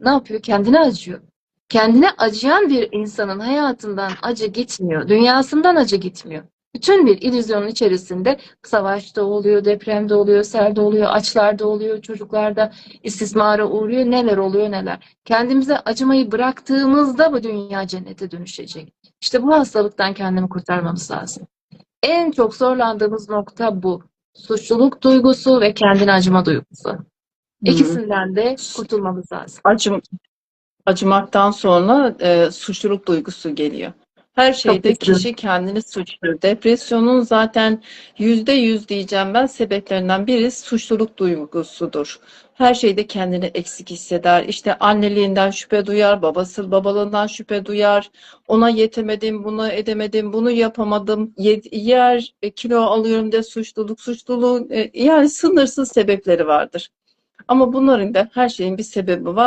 Ne yapıyor? Kendine acıyor. Kendine acıyan bir insanın hayatından acı gitmiyor. Dünyasından acı gitmiyor. Bütün bir illüzyonun içerisinde savaşta oluyor, depremde oluyor, selde oluyor, açlarda oluyor, çocuklarda istismara uğruyor, neler oluyor neler. Kendimize acımayı bıraktığımızda bu dünya cennete dönüşecek. İşte bu hastalıktan kendimi kurtarmamız lazım. En çok zorlandığımız nokta bu. Suçluluk duygusu ve kendine acıma duygusu. İkisinden de kurtulmamız lazım. Acım, acımaktan sonra e, suçluluk duygusu geliyor. Her şeyde güzel. kişi kendini suçluyor. Depresyonun zaten yüzde yüz diyeceğim ben sebeplerinden biri suçluluk duygusudur. Her şeyde kendini eksik hisseder. İşte anneliğinden şüphe duyar, babası babalığından şüphe duyar. Ona yetemedim, bunu edemedim, bunu yapamadım. Ye- yer, e, kilo alıyorum de suçluluk, suçluluğun e, yani sınırsız sebepleri vardır. Ama bunların da her şeyin bir sebebi var.